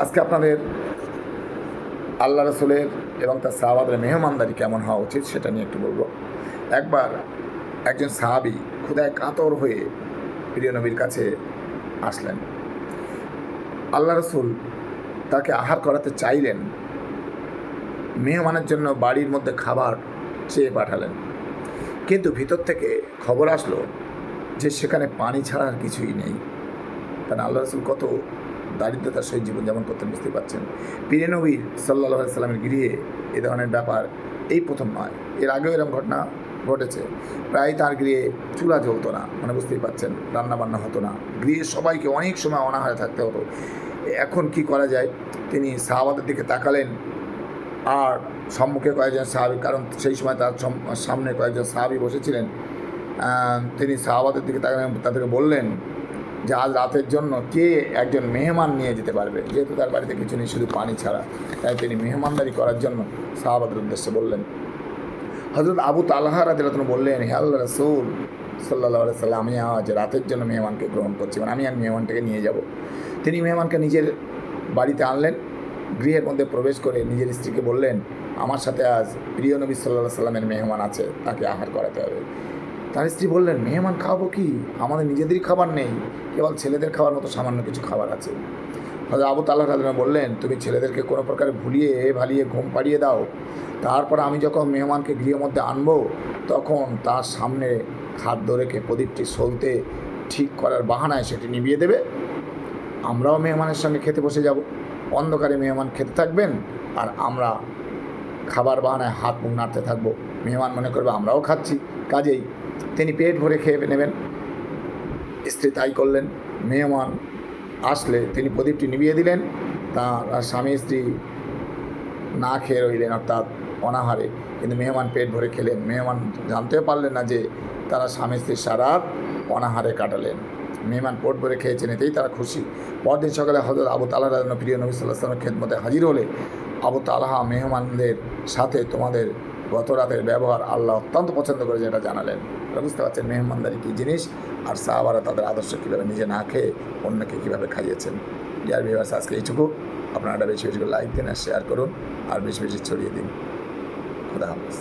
আজকে আপনাদের আল্লাহ রসুলের এবং তার সাহাবাদের মেহমানদারি কেমন হওয়া উচিত সেটা নিয়ে একটু বলব। একবার একজন সাহাবি ক্ষুদায় কাতর হয়ে প্রিয় নবীর কাছে আসলেন। আল্লাহ রসুল তাকে আহার করাতে চাইলেন, মেহমানের জন্য বাড়ির মধ্যে খাবার চেয়ে পাঠালেন। কিন্তু ভিতর থেকে খবর আসলো যে সেখানে পানি ছাড়া কিছুই নেই। কারণ আল্লাহ রসুল কত দারিদ্রতার সহিত জীবনযাপন করতেন বুঝতে পারছেন। পীরে নবীর সাল্লাহ সাল্লামের গৃহে এ ধরনের ব্যাপার এই প্রথম নয়। এর আগেও এরকম ঘটনা ঘটেছে। প্রায় তার গৃহে চুলা জ্বলতো না মানে বুঝতেই পারছেন রান্না বান্না হতো না। গৃহে সবাইকে অনেক সময় অনাহারে থাকতে হতো। এখন কি করা যায়? তিনি সাহাবাদের দিকে তাকালেন। আর সম্মুখে কয়েকজন সাহাবি, কারণ সেই সময় তার সম- সামনে কয়েকজন সাহাবি বসেছিলেন। তিনি সাহাবাদের দিকে তাকালেন তাদেরকে বললেন যে আজ রাতের জন্য কে একজন মেহমান নিয়ে যেতে পারবে? যেহেতু তার বাড়িতে কিছু নেই, শুধু পানি ছাড়া। তাই তিনি মেহমানদারি করার জন্য সাহাবাদের উদ্দেশ্যে বললেন। হজরত আবু তালাহা রাদিয়াল্লাহু বললেন, হে আল্লাহ রসুল সাল্লাহ সাল্লাম, আমি আজ রাতের জন্য মেহমানকে গ্রহণ করছি। মানে আমি আর মেহমানটাকে নিয়ে যাব। তিনি মেহমানকে নিজের বাড়িতে আনলেন, গৃহের মধ্যে প্রবেশ করে নিজের স্ত্রীকে বললেন, আমার সাথে আজ প্রিয় নবী সাল্লাহ সাল্লামের মেহমান আছে, তাকে আহার করাতে হবে। তার স্ত্রী বললেন, মেহমান খাব কি? আমাদের নিজেদেরই খাবার নেই। কেবল ছেলেদের খাবার মতো সামান্য কিছু খাবার আছে। হয়তো আবু তাল্লাহ রাজনা বললেন, তুমি ছেলেদেরকে কোনো প্রকারে ভুলিয়ে, ভালিয়ে ঘুম পাড়িয়ে দাও। তারপর আমি যখন মেহমানকে গৃহের মধ্যে আনব, তখন তার সামনে খাদ্য রেখে প্রদীপটি সলতে ঠিক করার বাহানায় সেটি নিভিয়ে দেবে। আমরাও মেহমানের সঙ্গে খেতে বসে যাব। অন্ধকারে মেহমান খেতে থাকবেন আর আমরা খাবার বাহানায় হাত মুখ নাড়তে থাকব। মেহমান মনে করবে আমরাও খাচ্ছি। কাজেই তিনি পেট ভরে খেয়ে নেবেন। স্ত্রী তাই করলেন। মেহমান আসলে তিনি প্রদীপটি নিভিয়ে দিলেন। তার স্বামী স্ত্রী না খেয়ে রইলেন, অর্থাৎ অনাহারে। কিন্তু মেহমান পেট ভরে খেলেন। মেহমান জানতেও পারলেন না যে তারা স্বামী স্ত্রী সারাত অনাহারে কাটালেন। মেহমান পেট ভরে খেয়েছেন এতেই তারা খুশি। পরদিন সকালে হজরত আবু তালাহ প্রিয় নবী সাল্লাহ সাল্লামের খেদমতে হাজির হলে, আবু তালাহা মেহমানদের সাথে তোমাদের গত রাতের ব্যবহার আল্লাহ অত্যন্ত পছন্দ করে যেটা জানালেন। বুঝতে পারছেন মেহমানদারি কী জিনিস? আর সাহাবারা তাদের আদর্শ কীভাবে নিজে না খেয়ে অন্যকে কীভাবে খাইয়েছেন? ডিয়ার ভিভার্স আজকে এইটুকু। আপনারা বেশি বেশি করে লাইক দিন আর শেয়ার করুন। আর বেশি বেশি ছড়িয়ে দিন। খুদা হাফেজ।